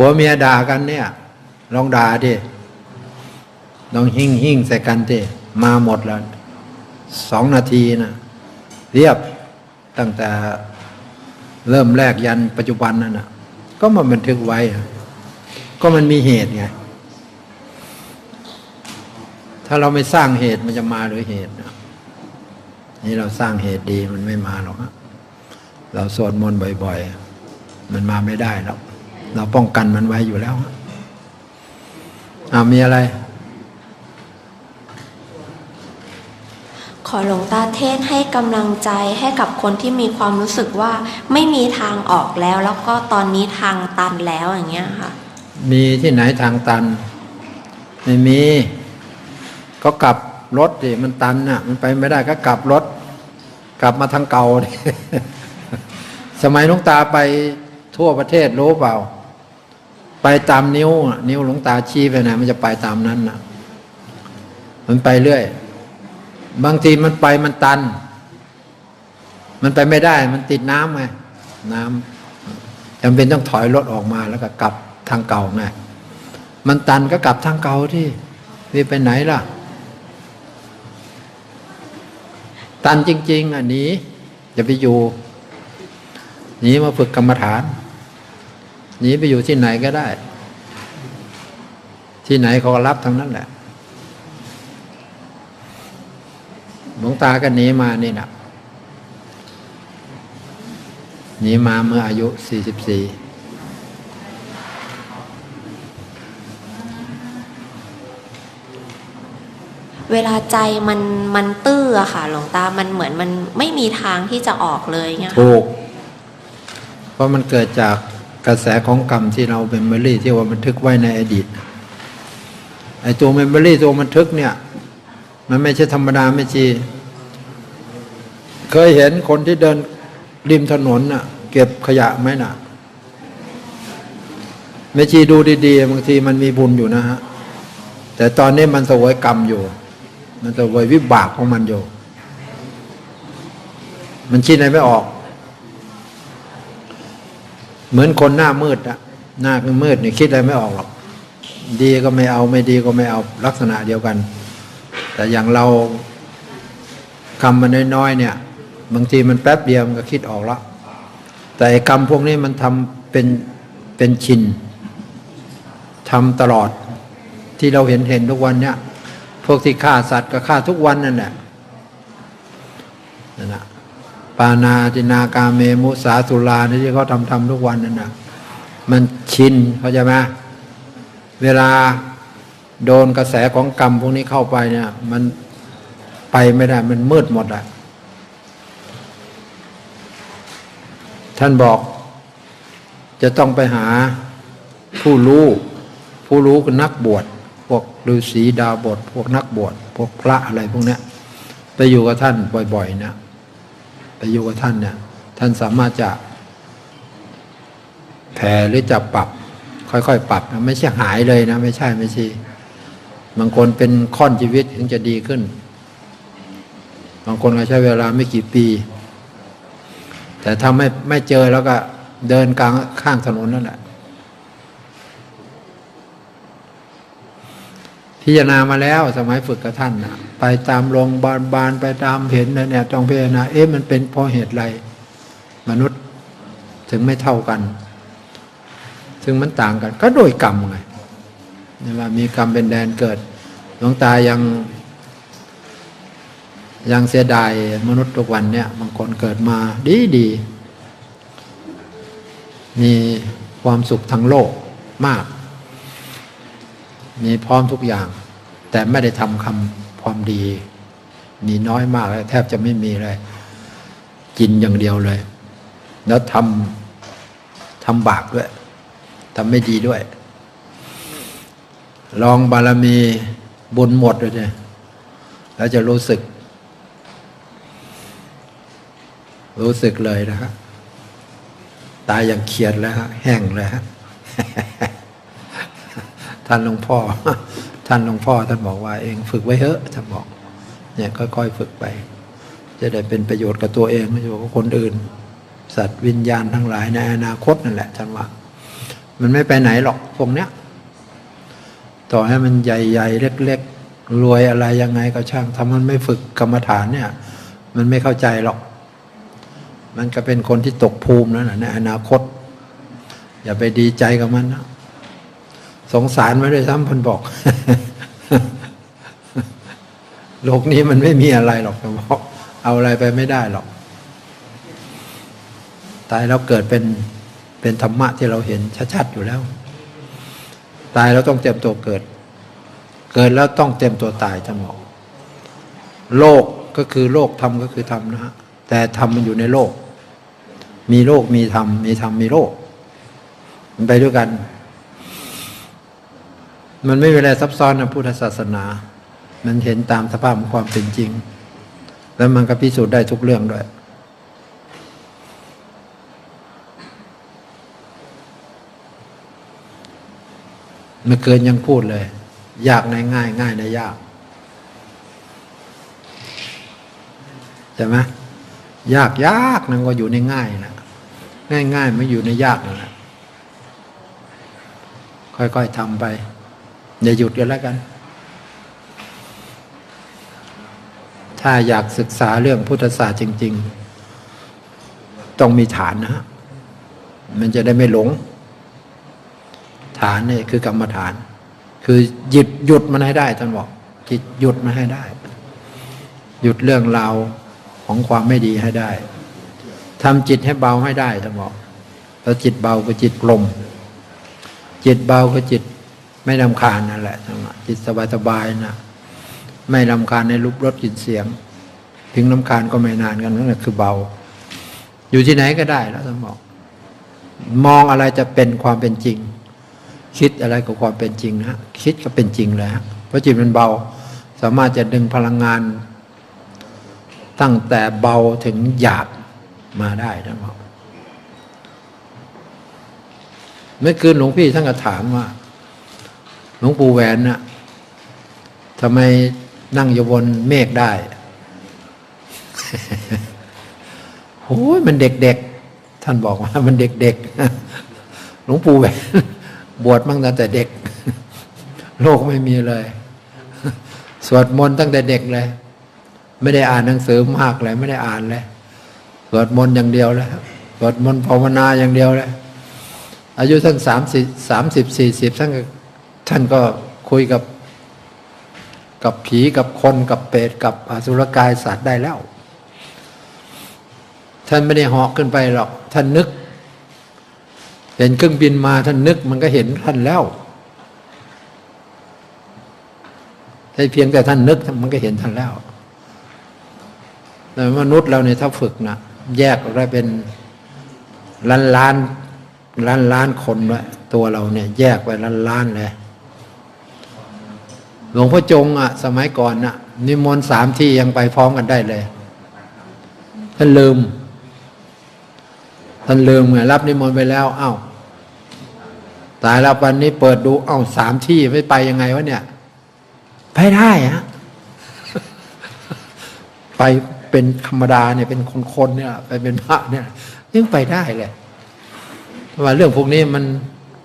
ผัวเมียด่ากันเนี่ย ลองด่าดิลองหิ่งหิ่งใส่กันดิมาหมดแล้วสองนาทีนะเรียบตั้งแต่เริ่มแรกยันปัจจุบันนั่นนะก็มาบันทึกไว้ ก็มันมีเหตุไง ถ้าเราไม่สร้างเหตุมันจะมาหรือเหตุนะนี่เราสร้างเหตุดีมันไม่มาหรอกเราสวดมนต์บ่อย ๆ มันมาไม่ได้หรอก เราป้องกันมันไว้อยู่แล้วฮะอ่ามีอะไร ขอหลวงตาเทศให้กำลังใจให้กับคนที่มีความรู้สึกว่าไม่มีทางออกแล้ว แล้วก็ตอนนี้ทางตันแล้วอย่างเงี้ยค่ะ มีที่ไหนทางตัน ไม่มี ก็กลับรถดิมันตันน่ะ มันไปไม่ได้ก็กลับรถ กลับมาทางเก่าดิสมัยหลวงตาไปทั่วประเทศรู้เปล่า ไปตามนิ้ว นิ้วหลวงตาชี้ไปไหนมันจะไปตามนั้นนะมันไปเรื่อย บางทีมันไปมันตัน มันไปไม่ได้ มันติดน้ำไงน้ำจำเป็นต้องถอยรถออกมาแล้วก็กลับทางเก่าไงมันตันก็กลับทางเก่าที่นี่ไปไหนล่ะ ตันจริง ๆ อะหนีอย่าไปอยู่หนีมาฝึกกรรมฐาน หนีไปอยู่ที่ไหนก็ได้ ที่ไหนเขาก็รับทั้งนั้นแหละหลวงตาก็หนีมานี่นะหนีมาเมื่ออายุ44เวลาใจมันมันตื้ออะค่ะ หลวงตา มันเหมือนมันไม่มีทางที่จะออกเลยเงี้ยค่ะถูก เพราะมันเกิดจาก กระแสของกรรมที่เราเป็นเมมโมรี่ที่ว่าบันทึกไว้ในอดีตไอ้ตัวเมมโมรี่ตัวบันทึกเนี่ย มันไม่ใช่ธรรมดาไม่ชีเคยเห็นคนที่เดินริมถนนน่ะ เก็บขยะไหมน่ะไม่ชีดูดีๆบางทีมันมีบุญอยู่นะฮะแต่ตอนนี้มันสวยกรรมอยู่ มันสวยวิบากของมันอยู่ มันคิดอะไรไม่ออก เหมือนคนหน้ามืดอะหน้ามืดเนี่ยคิดอะไรไม่ออกหรอก ดีก็ไม่เอาไม่ดีก็ไม่เอาลักษณะเดียวกัน แต่อย่างเราคำมันน้อยๆเนี่ย บางทีมันแป๊บเดียวมันก็คิดออกแล้วแต่ไอ้กรรมพวกนี้มันทำเป็นเป็นชินทำตลอดที่เราเห็นเห็นทุกวันเนี่ยพวกที่ฆ่าสัตว์ก็ฆ่าทุกวันนั่นแหละนั่นแหละ ปานาตินากาเมมุสาสุรานี่ที่เขาทำทำทุกวันนั่นนะมันชินเขาใจไหมเวลาโดนกระแสของกรรมพวกนี้เข้าไปเนี่ย มันไปไม่ได้ มันมืดหมดอะท่านบอก จะต้องไปหาผู้รู้ ผู้รู้คือนักบวชพวกฤาษีดาวบท พวกนักบวชพวกพระอะไรพวกเนี้ยไปอยู่กับท่านบ่อย ๆ นะ ไปอยู่กับท่านเนี่ยท่านสามารถจะแผ่หรือจะปรับ ค่อยๆ ปรับนะไม่ใช่หายเลยนะ ไม่ใช่ไม่ใช่บางคนเป็นค่อนชีวิตถึงจะดีขึ้น บางคนก็ใช้เวลาไม่กี่ปี แต่ถ้าไม่ไม่เจอแล้วก็เดินกลางข้างถนนนั่นแหละ พิจารณามาแล้วสมัยฝึกกับท่านนะไปตามโรงพยาบาลบาลไปตามเห็นนะเนี่ยต้องพิจารณาเอ๊ะมันเป็นเพราะเหตุไรมนุษย์ถึงไม่เท่ากันถึงมันต่างกัน ก็โดยกรรมไงนี่ว่ามีกรรมเป็นแดนเกิดหลวงตายัง ยังเสียดายมนุษย์ทุกวันเนี่ยบางคนเกิดมาดีดี มีความสุขทางโลกมาก มีพร้อมทุกอย่าง แต่ไม่ได้ทำคำความดี มีน้อยมากเลยแทบจะไม่มีเลย กินอย่างเดียวเลย แล้วทำทำบาปด้วยทำไม่ดีด้วย ลองบารมีบุญหมดเลยเนี่ยแล้วจะรู้สึก รู้สึกเลยนะฮะตายอย่างเขียดแล้วฮะแห้งเลยฮะ ท่านหลวงพ่อ ท่านหลวงพ่อท่านบอกว่าเองฝึกไว้เถอะท่านบอกเนี่ยค่อยๆฝึกไป จะได้เป็นประโยชน์กับตัวเองไม่ใช่กับคนอื่น สัตว์วิญญาณทั้งหลายในอนาคตนั่นแหละท่านว่า มันไม่ไปไหนหรอกพวกเนี้ยต่อให้มันใหญ่ๆเล็กๆรวยอะไรยังไงก็ช่างถ้ามันไม่ฝึกกรรมฐานเนี่ย มันไม่เข้าใจหรอก มันก็เป็นคนที่ตกภูมิแล้วนะในอนาคต อย่าไปดีใจกับมันนะ สงสารมันด้วยซ้ำพันบอกโลกนี้มันไม่มีอะไรหรอกพันบอกเอาอะไรไปไม่ได้หรอกตายแล้วเกิดเป็นเป็นธรรมะที่เราเห็นชัดๆอยู่แล้ว ตายแล้วต้องเตรียมตัวเกิด เกิดแล้วต้องเตรียมตัวตายท่านบอกโลกก็คือโลกธรรมก็คือธรรมนะฮะแต่ธรรมมันอยู่ในโลก มีโลกมีธรรมมีธรรมมีโลก มันไปด้วยกัน มันไม่มีอะไรซับซ้อนนะพุทธศาสนา มันเห็นตามสภาพของความเป็นจริง แล้วมันก็พิสูจน์ได้ทุกเรื่องด้วยเมื่อเกินยังพูดเลย ยากในง่ายง่ายในยากใช่ไหมยากยากนั่นก็อยู่ในง่ายนะง่ายง่ายไม่อยู่ในยากนั่นแหละค่อยๆทำไป อย่าหยุดกันแล้วกัน ถ้าอยากศึกษาเรื่องพุทธศาสตร์จริง ๆ ต้องมีฐานนะฮะมันจะได้ไม่หลง ฐานนี่คือกรรมฐาน คือหยุดหยุดมันให้ได้ท่านบอกจิตหยุดมันให้ได้ หยุดเรื่องราวของความไม่ดีให้ได้ทำจิตให้เบาให้ได้ท่านบอกแล้วจิตเบาก็จิตกลม จิตเบาก็จิต ไม่ลำคาญนั่นแหละท่านบอกจิตสบายสบายๆนะไม่ลำคาญในรูปรสกลิ่นเสียง ถึงลำคาญก็ไม่นานกันนั่นแหละคือเบา อยู่ที่ไหนก็ได้แล้วท่านบอกมองอะไรจะเป็นความเป็นจริง คิดอะไรกับความเป็นจริงนะคิดก็เป็นจริงเลยฮะเพราะจิตมันเบา สามารถจะดึงพลังงาน ตั้งแต่เบาถึงหยาบมาได้ท่านบอกเมื่อคืนหลวงพี่ท่านก็ถามว่า หลวงปู่แหวนน่ะทำไมนั่งอยู่บนเมฆได้โอ้ยมันเด็กๆ ท่านบอกว่ามันเด็กๆ หลวงปู่แหวนบวชมั่งตั้งแต่เด็ก โลกไม่มีเลย สวดมนต์ตั้งแต่เด็กเลย ไม่ได้อ่านหนังสือมากเลย ไม่ได้อ่านเลย สวดมนต์อย่างเดียวเลยสวดมนต์ภาวนาอย่างเดียวเลย อายุท่านสามสิบสามสิบสี่สิบท่านก็ ท่านก็คุยกับ กับผีกับคนกับเปรตกับอสุรกายสัตว์ได้แล้ว ท่านไม่ได้เหาะขึ้นไปหรอก ท่านนึก เห็นเครื่องบินมาท่านนึกมันก็เห็นท่านแล้วให้เพียงแต่ท่านนึกมันก็เห็นท่านแล้วแต่มนุษย์เราเนี่ยถ้าฝึกนะแยกออกได้เป็นล้านล้านล้านล้านคนด้วยตัวเราเนี่ย แยกไปล้านล้านเลย หลวงพ่อจงอะสมัยก่อนน่ะนิมนต์สามที่ยังไปพร้อมกันได้เลย ท่านลืม ท่านลืมไงรับนิมนต์ไปแล้ว เอ้าตายแล้ววันนี้เปิดดู เอ้าสามที่ไม่ไปยังไงวะเนี่ย ไปได้ฮะไปเป็นธรรมดาเนี่ยเป็นคนๆเนี่ย ไปเป็นพระเนี่ยยังไปได้เลยว่าเรื่องพวกนี้มัน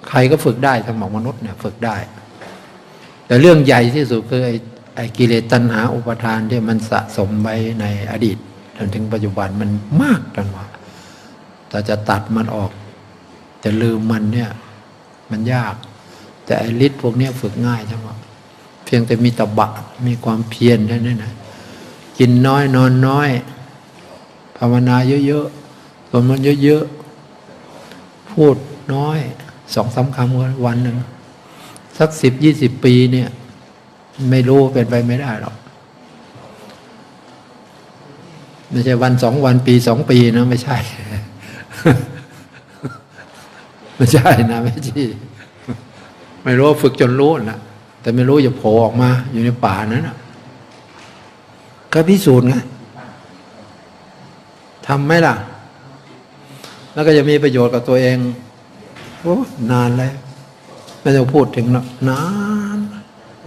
ใครก็ฝึกได้สมองมนุษย์เนี่ย ฝึกได้ แต่เรื่องใหญ่ที่สุดคือไอ้ไอกิเลสตัณหาอุปทานที่มันสะสมไว้ในอดีตจนถึงปัจจุบันมันมากกันว่าแต่จะตัดมันออก จะลืมมันเนี่ย มันยาก แต่ไอ้ฤทธิ์พวกเนี้ฝึกง่ายใช่ไหมเพียงแต่มีตบะมีความเพียรแค่นั้นนะกินน้อยนอนน้อยภาวนาเยอะๆสวดมนต์เยอะๆพูดน้อยสองสามคำวันหนึ่ง สักสิบยี่สิบปีเนี่ย ไม่รู้เป็นไปไม่ได้หรอกไม่ใช่วันสองวันปีสองปีนะไม่ใช่ ไม่ใช่นะไม่ใช่ไม่รู้ฝึกจนรู้นะแต่ไม่รู้จะโผล่ออกมา อยู่ในป่านั้นนะก็พิสูจน์ไงทำไหมล่ะ แล้วก็จะมีประโยชน์กับตัวเองโอ้นานเลย ไม่ต้องพูดถึงหรอกนาน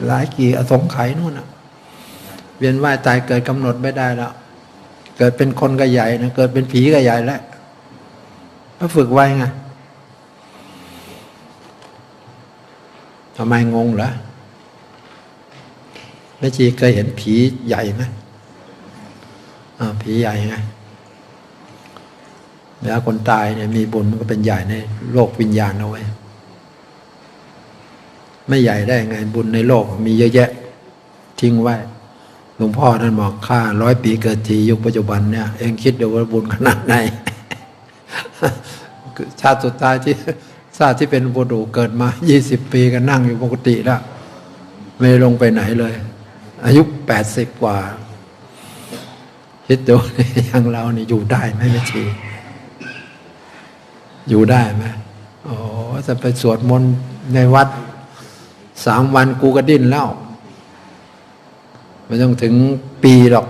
หลายกี่อสงไขยนู่นน่ะเวียนว่ายตายเกิดกำหนดไม่ได้แล้ว เกิดเป็นคนก็ใหญ่นะเกิดเป็นผีก็ใหญ่แล้วก็ฝึกไว้ไงทำไมงงเหรอแม่ชีเคยเห็นผีใหญ่ไหมอ่าผีใหญ่ไงเวลาคนตายเนี่ยมีบุญมันก็เป็นใหญ่ในโลกวิญญาณเอาไว้ ไม่ใหญ่ได้ไงบุญในโลกมีเยอะแยะ ทิ้งไว้ หลวงพ่อท่านบอกค่าร้อยปีเกิดทียุคปัจจุบันเนี่ย เองคิดดูว่าบุญขนาดไหนชาติสุดท้ายที่ชาติที่เป็นบุรุเกิดมายี่สิบปีก็นั่งอยู่ปกติแล้ว ไม่ลงไปไหนเลย อายุแปดสิบกว่า คิดดูอย่างเรานี่อยู่ได้ไหมแม่ชีอยู่ได้ไหมโอ้จะไปสวดมนต์ในวัด สามวันกูก็ดิ้นแล้ว ไม่ต้องถึงปีหรอก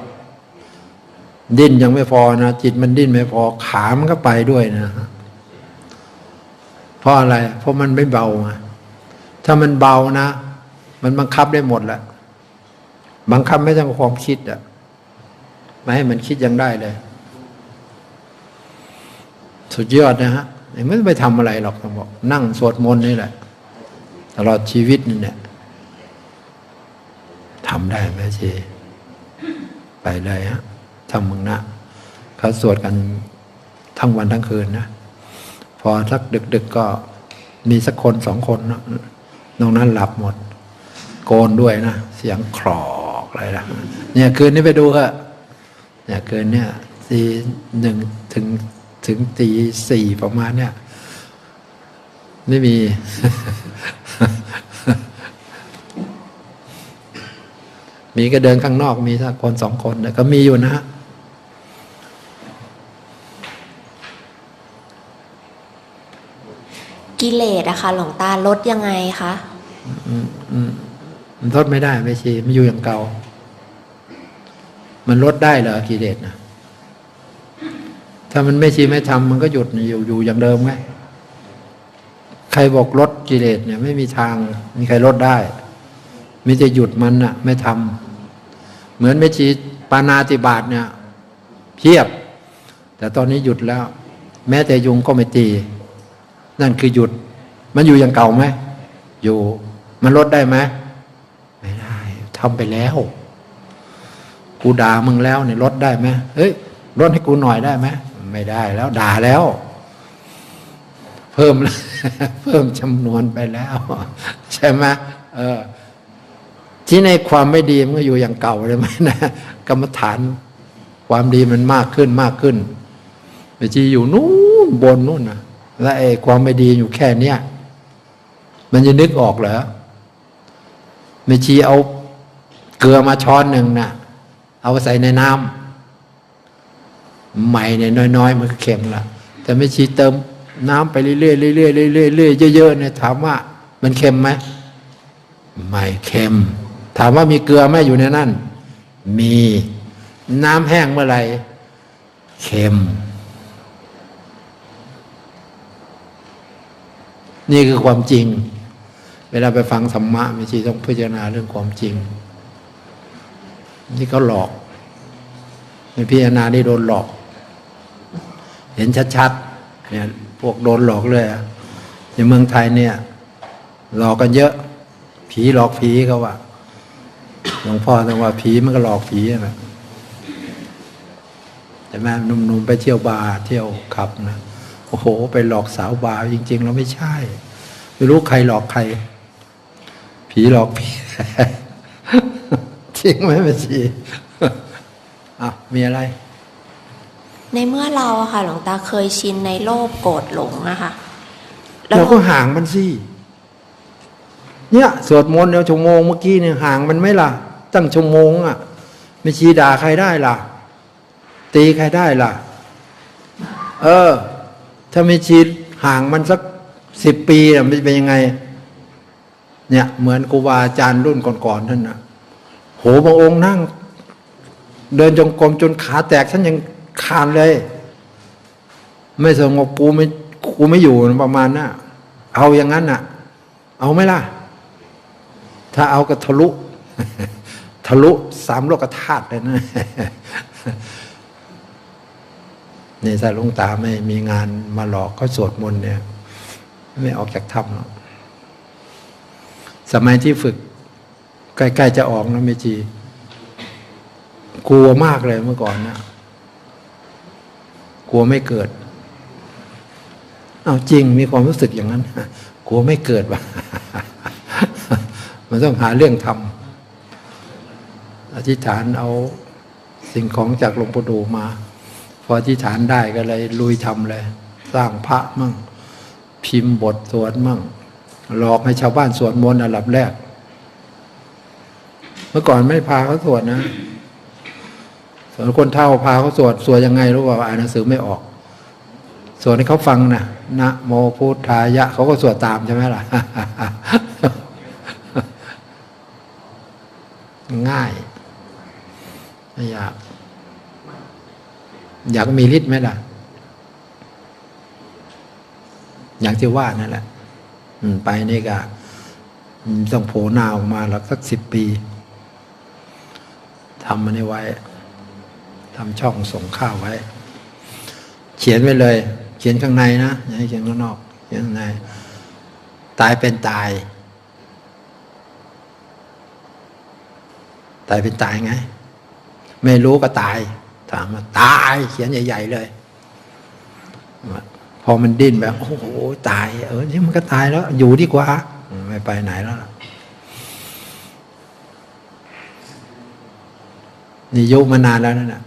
ดิ้นยังไม่พอนะ จิตมันดิ้นไม่พอขามันก็ไปด้วยนะเพราะอะไร เพราะมันไม่เบาไงถ้ามันเบานะ มันบังคับได้หมดแหละบังคับไม่ต้องความคิดอะไม่ให้มันคิดยังได้เลย สุดยอดนะฮะไม่ต้องไปทำอะไรหรอกต้องบอก นั่งสวดมนต์นี่แหละ ตลอดชีวิตนี่เนี่ยทำได้ไหมชีไปเลยฮะทำมึงนะเขาสวดกันทั้งวันทั้งคืนนะ พอสักดึกๆกก็มีสักคนสองคนนะนอกนั้นหลับหมด โกนด้วยนะ เสียงคลอกอะไรนะเนี่ยคืนนี้ไปดูเถอะเนี่ยคืนเนี่ยตีหนึ่งถึงถึงตีสี่ประมาณเนี่ย ไม่มี มีก็เดินข้างนอกมีสักคนสองคนแต่ก็มีอยู่นะฮะกิเลสอะค่ะหลวงตาลดยังไงคะมันลดไม่ได้ไม่ชีมันอยู่อย่างเก่า มันลดได้เหรอกิเลสนะถ้ามันไม่ชีไม่ทำมันก็หยุดอยู่อยู่อย่างเดิมไงใครบอกลดกิเลสเนี่ย ไม่มีทาง มีใครลดได้มิจะหยุดมันน่ะไม่ทำ เหมือนไม่ชีปานาติบาตเนี่ยเพียบ แต่ตอนนี้หยุดแล้ว แม้แต่ยุงก็ไม่ตี นั่นคือหยุด มันอยู่อย่างเก่าไหมอยู่มันลดได้ไหมไม่ได้ทำไปแล้ว กูด่ามึงแล้วเนี่ยลดได้ไหมเฮ้ยลดให้กูหน่อยได้ไหมไม่ได้แล้วด่าแล้ว เพิ่มเพิ่มจำนวนไปแล้ว ใช่ไหมเออ ที่ในความไม่ดีมันก็อยู่อย่างเก่าเลยไหมนะกรรมฐาน ความดีมันมากขึ้นมากขึ้นไปจีอยู่นู้นบนนู้นนะและไอ้ความไม่ดีอยู่แค่เนี้ยมันจะนึกออกเหรอไม่ชีเอาเกลือมาช้อนหนึ่งนะ่ะ เอาใส่ในน้ำใหม่เนี่ยน้อยๆ มันก็เค็มละแต่ไม่ชีเติมน้ำไปเรื่อยๆเรื่อยๆเรื่อยๆเรื่อยๆเยอะๆเนี่ยถามว่า มันเค็มไหมไม่เค็ม ถามว่ามีเกลือไหมอยู่ในนั้น มีน้ำแห้งเมื่อไหร่เค็ม นี่คือความจริง เวลาไปฟังธรรมะไม่ใช่ต้องพิจารณาเรื่องความจริง นี่เขาหลอกไม่พิจารณานี่โดนหลอก เห็นชัดๆเนี่ยพวกโดนหลอกเลยอะในเมืองไทยเนี่ย หลอกกันเยอะ ผีหลอกผีเขาว่า หลวงพ่อต้องว่าผีมันก็หลอกผีนะแต่แม่หนุ่มๆไปเที่ยวบาร์เที่ยวขับนะโอ้โห ไปหลอกสาวบาร์จริง ๆ เราไม่ใช่ ไม่รู้ใครหลอกใคร ผีหลอกผีจริงไหมแม่ชีอะมีอะไร ในเมื่อเราอะค่ะ หลวงตาเคยชินในโลภโกรธหลงอะค่ะเราก็ห่างมันสิเนี่ยสวดมนต์เดี๋ยวชั่วโมงเมื่อกี้เนี่ยห่างมันไหมล่ะ ตั้งชั่วโมงอะไม่ชี้ด่าใครได้ล่ะ ตีใครได้ล่ะ เออ ถ้าไม่ชี้ห่างมันสักสิบปีน่ะมันจะเป็นยังไง เนี่ย เหมือนครูบาอาจารย์รุ่นก่อนๆท่านนะโหบางองค์นั่ง เดินจงกรมจนขาแตกฉันยังคานเลย ไม่สงบกูไม่กูไม่อยู่ประมาณน่ะเอาอย่างนั้นน่ะ เอาไหมล่ะ ถ้าเอาก็ทะลุ ทะลุสามโลกธาตุเลยนะนี่ถ้าลุงตาไม่มีงานมาหลอกก็สวดมนต์เนี่ย ไม่ออกจากถ้ำหรอกสมัยที่ฝึก ใกล้ๆจะออกนะเมจี กลัวมากเลยเมื่อก่อนนะกลัวไม่เกิด เอาจริงมีความรู้สึกอย่างนั้นกลัวไม่เกิดว่ะมันต้องหาเรื่องทำ อธิษฐานเอาสิ่งของจากหลวงปู่ดูมา พออธิษฐานได้ก็เลยลุยทำเลย สร้างพระมั่ง พิมพ์บทสวดมั่งหลอกให้ชาวบ้านสวดมนต์อันดับแรก เมื่อก่อนไม่พาเขาสวดนะส่วนคนเท่าพาเขาสวดสวดยังไงรู้ป่าอ่านหนังสือไม่ออก สวดให้เขาฟังนะนะโมพุทธายะ เขาก็สวดตามใช่ไหมล่ะ ง่าย ไม่อยาก อยากมีฤทธิ์ไหมล่ะ อย่างที่ว่านั่นแหละไปนี่ก็ต้องโผล่หน้าออกมาแล้วสักสิบปีทำมันไว้ทำช่องส่งข้าวไว้ เขียนไว้เลย เขียนข้างในนะอย่าให้เขียนข้างนอกเขียนข้างใน ตายเป็นตาย ตายเป็นตายไง ไม่รู้ก็ตาย ถามว่าตายเขียนใหญ่ ๆ เลย พอมันดิ้นแบบโอ้โหตาย เออนี่มันก็ตายแล้ว อยู่ดีกว่า ไม่ไปไหนแล้วนี่ยุมานานแล้วนั่นนะ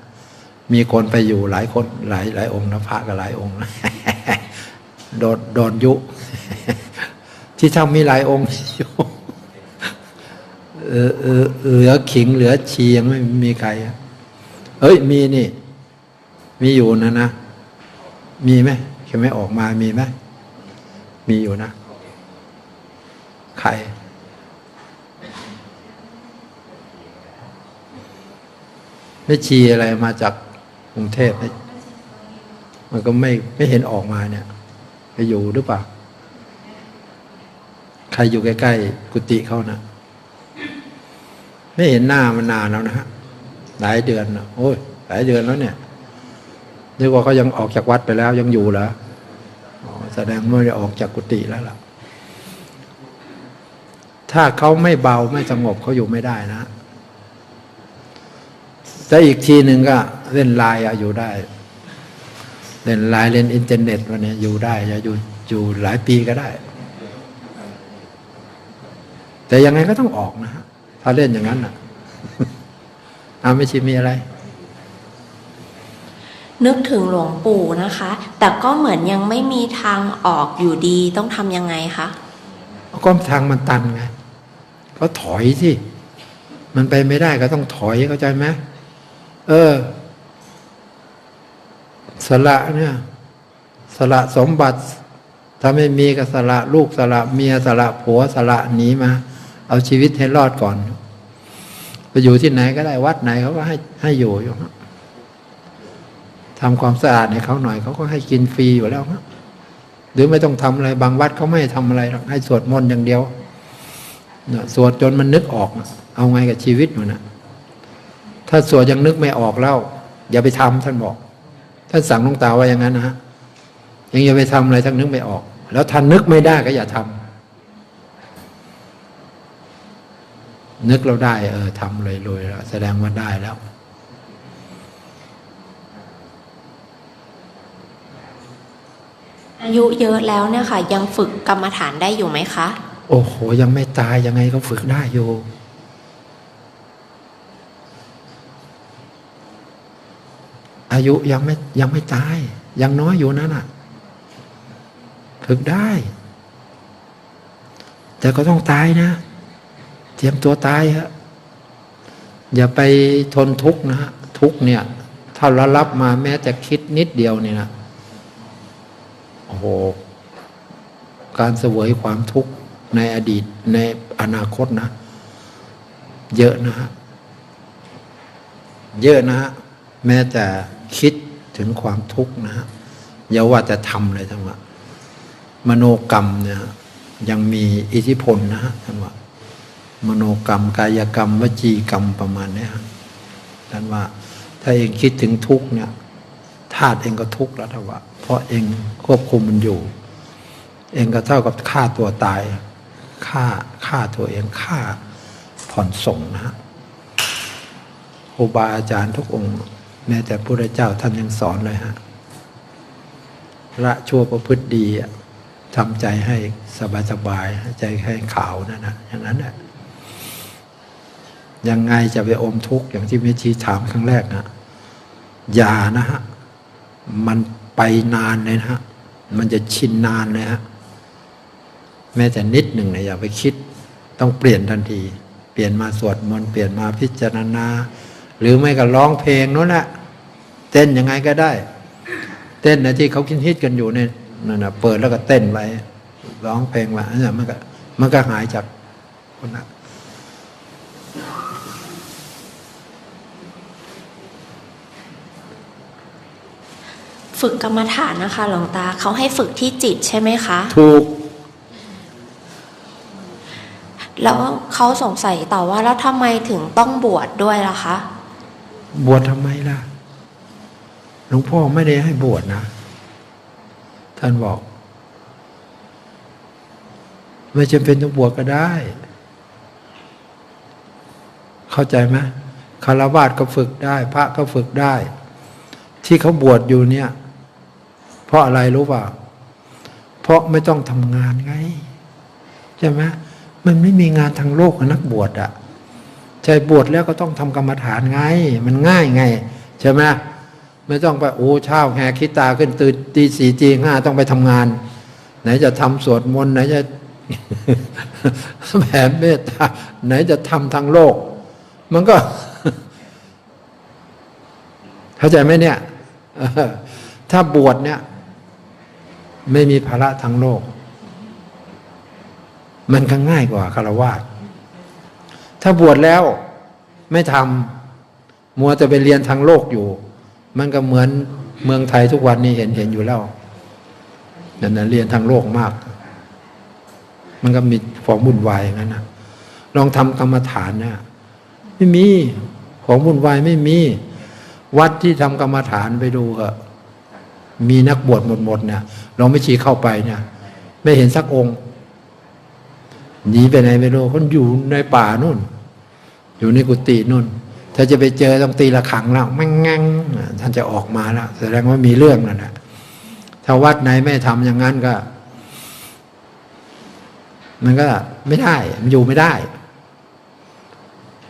มีคนไปอยู่หลายคนหลายหลายองค์นะพระก็หลายองค์นะโดนโดนยุ ที่ทำมีหลายองค์อยู่เออเออเหลือขิงเหลือเชียงไม่มีใครอะ เอ้ยมีนี่ มีอยู่นะนะ มีไหมแค่ไม่ออกมามีไหมมีอยู่นะ ใคร ไม่ชีอะไรมาจากกรุงเทพมันก็ไม่ไม่เห็นออกมาเนี่ยไปอยู่หรือเปล่า ใครอยู่ใกล้ ๆ กุฏิเขานะไม่เห็นหน้ามันนานแล้วนะฮะ หลายเดือนนะโอ้ยหลายเดือนแล้วเนี่ยนึกว่าเขายังออกจากวัดไปแล้วยังอยู่เหรอแสดงว่าไม่ได้ออกจากกุฏิแล้วล่ะ ถ้าเขาไม่เบาไม่สงบเขาอยู่ไม่ได้นะแต่อีกทีหนึ่งก็เล่นไลน์อยู่ได้ เล่นไลน์เล่นอินเทอร์เน็ตวันนี้อยู่ได้จะอยู่อยู่หลายปีก็ได้ แต่ยังไงก็ต้องออกนะฮะถ้าเล่นอย่างนั้นอะ อาไม่ใช่มีอะไร นึกถึงหลวงปู่นะคะ แต่ก็เหมือนยังไม่มีทางออกอยู่ดีต้องทำยังไงคะก็ทางมันตันไงก็ถอยสิมันไปไม่ได้ก็ต้องถอยเข้าใจไหมเออ สละเนี่ยสละสมบัติ ถ้าไม่มีก็สละลูกสละเมียสละผัวสละหนีมา เอาชีวิตให้รอดก่อนไป อยู่ที่ไหนก็ได้วัดไหนเขาก็ให้ให้อยู่อยู่ครับทำความสะอาดให้เขาหน่อยเขาก็ให้กินฟรีอยู่แล้วครับหรือไม่ต้องทำอะไรบางวัดเขาไม่ให้ทำอะไรหรอกให้สวดมนต์อย่างเดียวสวดจนมันนึกออก เอาไงกับชีวิตมันนะถ้าสวดยังนึกไม่ออกแล้วอย่าไปทำท่านบอกท่านสั่งหลวงตาว่าอย่างนั้นนะฮะยังอย่าไปทำอะไรทั้งนึกไม่ออก แล้วท่านนึกไม่ได้ก็อย่าทำ นึกเราได้ เออทำเลยเลยแล้วแสดงว่าได้แล้ว อายุเยอะแล้วเนี่ยค่ะ ยังฝึกกรรมฐานได้อยู่ไหมคะ โอ้โห ยังไม่ตายยังไงก็ฝึกได้อยู่อายุยังไม่ยังไม่ตาย ยังน้อยอยู่นั่นน่ะฝึกได้ แต่ก็ต้องตายนะ เตรียมตัวตายฮะอย่าไปทนทุกข์นะฮะทุกข์เนี่ย ถ้าเรารับมาแม้แต่คิดนิดเดียวนี่นะโอ้โหการเสวยความทุกข์ในอดีตในอนาคตนะ เยอะนะฮะเยอะนะฮะแม้แต่คิดถึงความทุกข์นะฮะอย่าว่าแต่ทำเลยทั้งว่ามโนกรรมเนี่ยยังมีอิทธิพลนะฮะท่านว่า มโนกรรม กายกรรม วจีกรรมประมาณนี้ฮะท่านว่า ถ้าเองคิดถึงทุกเนี่ยธาตุเองก็ทุกข์แล้วทว่า เพราะเองควบคุมมันอยู่ เองก็เท่ากับฆ่าตัวตายฆ่าฆ่าตัวเองฆ่าผ่อนส่งนะฮะครูบาอาจารย์ทุกองค์ แม้แต่พระเจ้าท่านยังสอนเลยฮะละชั่วประพฤติดีทำใจให้สบายสบายๆให้ใจให้ขาวนั่นนะอย่างนั้นแหละ ยังไงจะไปอมทุกข์อย่างที่เมชีถามครั้งแรกนะอย่านะฮะ มันไปนานเลยนะฮะ มันจะชินนานเลยฮะ แม้แต่นิดหนึ่งเนี่ยอย่าไปคิด ต้องเปลี่ยนทันที เปลี่ยนมาสวดมนต์เปลี่ยนมาพิจารณา หรือไม่ก็ร้องเพลงนู้นแหละเต้นยังไงก็ได้ เต้นนะที่เขาคิดฮิตกันอยู่เนี่ยนั่นนะเปิดแล้วก็เต้นไว้ร้องเพลงไว้อันนั้มันก็มันก็หายจากคนนั้น ฝึกกรรมฐานนะคะ หลวงตาเขาให้ฝึกที่จิตใช่ไหมคะ ถูก แล้วเขาสงสัยต่อว่าแล้วทำไมถึงต้องบวชดด้วยล่ะคะ บวชทำไมล่ะ หลวงพ่อไม่ได้ให้บวชนะ ท่านบอก ไม่จำเป็นต้องบวชก็ได้ เข้าใจไหมคารวาสก็ฝึกได้ พระก็ฝึกได้ที่เขาบวชอยู่เนี่ย เพราะอะไรรู้ป่า เพราะไม่ต้องทำงานไง ใช่ไหมมันไม่มีงานทางโลกนักบวชอะใจบวชแล้วก็ต้องทำกรรมฐานไง มันง่ายไง ใช่ไหมไม่ต้องไปโอ้เช้าแหกคิดตาขึ้นตื่นตีสี่ตีห้าต้องไปทำงาน ไหนจะทำสวดมนต์ไหนจะแผ่เมตตาไหนจะทำทางโลก มันก็ เข้าใจไหมเนี่ยถ้าบวชเนี่ย ไม่มีภาระทางโลก มันก็ง่ายกว่าคารวะถ้าบวชแล้วไม่ทำมัวจะไปเรียนทางโลกอยู่ มันก็เหมือนเมืองไทยทุกวันนี้เห็นเห็นอยู่แล้วนั่นนะเรียนทางโลกมาก มันก็มีของวุ่นวายอย่างนั้นนะลองทำกรรมฐานนะไม่มีของวุ่นวายไม่มี วัดที่ทำกรรมฐานไปดูเถอะ มีนักบวชหมดๆเนี่ยเราไม่ชี้เข้าไปเนี่ยไม่เห็นสักองค์หนีไปไหนไม่รู้คนอยู่ในป่านู่น อยู่ในกุฏินู่น ถ้าจะไปเจอต้องตีละขังแล้วแม่งงังท่านจะออกมาแล้วแสดงว่ามีเรื่องนั่นแหละถ้าวัดไหนไม่ทำอย่างนั้นก็ มันก็ไม่ได้ มันอยู่ไม่ได้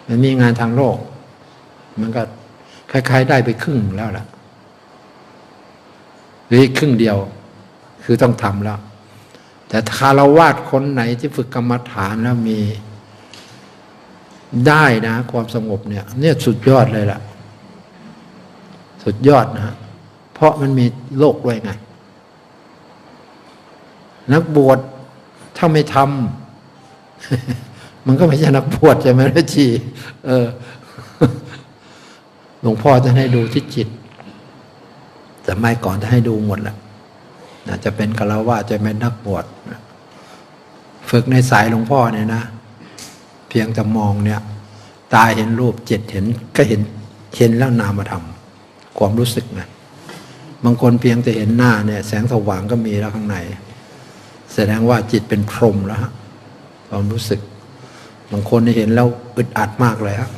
มันมีงานทางโลก มันก็คล้ายๆได้ไปครึ่งแล้วล่ะ หรือครึ่งเดียว คือต้องทำแล้ว แต่คารวาสคนไหนที่ฝึกกรรมฐานแล้วมีได้นะ ความสงบเนี่ย เนี่ยสุดยอดเลยล่ะ สุดยอดนะ เพราะมันมีโลกด้วยไง นักบวชถ้าไม่ทำมันก็ไม่ใช่นักบวชใช่ไหมล่ะจีเออหลวงพ่อจะให้ดูที่จิต แต่ไม่ก่อนจะให้ดูหมดแหละจะเป็นกะลาวาจะเป็นนักบวชฝึกในสายหลวงพ่อเนี่ยนะ เพียงแต่มองเนี่ย ตาเห็นรูปเจิตเห็นก็เห็นเห็นแล้วนามธรรมความรู้สึกนะบางคนเพียงแต่เห็นหน้าเนี่ย แสงสว่างก็มีแล้วข้างใน แสดงว่าจิตเป็นพรหมแล้วฮะความรู้สึก บางคนเนี่เห็นแล้วอึดอัดมากเลยฮะ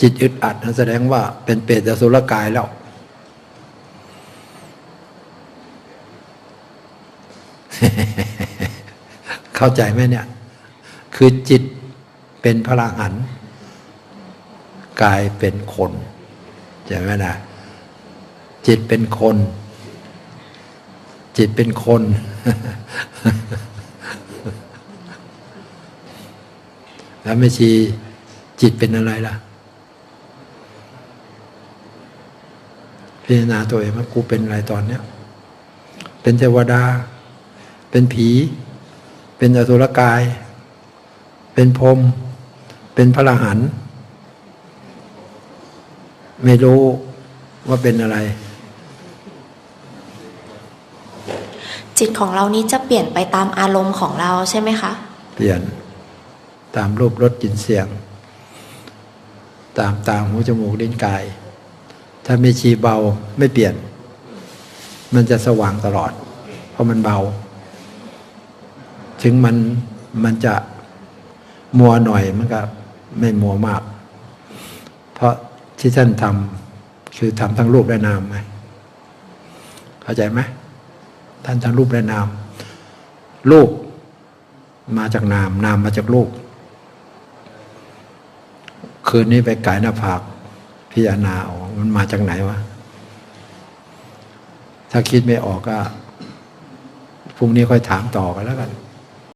จิตอึดอัดแสดงว่าเป็นเปรตอสุรกายแล้ว เข้าใจไหมเนี่ย คือจิตเป็นพลังหันกายเป็นคนใช่ไหมนะจิตเป็นคน จิตเป็นคน แล้วไม่ชีจิตเป็นอะไรล่ะ พิจารณาตัวเองว่ากูเป็นอะไรตอนเนี้ย เป็นเทวดา เป็นผี เป็นอสุรกาย เป็นพรหมเป็นพระอรหันต์ไม่รู้ว่าเป็นอะไร จิตของเรานี้จะเปลี่ยนไปตามอารมณ์ของเราใช่ไหมคะ เปลี่ยนตามรูปรสกลิ่นเสียง ตามตาหูจมูกลิ้นกาย ถ้าไม่ชีเบาไม่เปลี่ยน มันจะสว่างตลอด เพราะมันเบา ถึงมันมันจะมัวหน่อยมันก็ไม่มัวมาก เพราะที่ท่านทำคือทำทั้งรูปและนามไหมเข้าใจไหมท่านทั้งรูปและนาม รูปมาจากนาม นามมาจากรูปคืนนี้ไปกายหน้าผากพิจารณาออก มันมาจากไหนวะ ถ้าคิดไม่ออกก็พรุ่งนี้ค่อยถามต่อกันแล้วกัน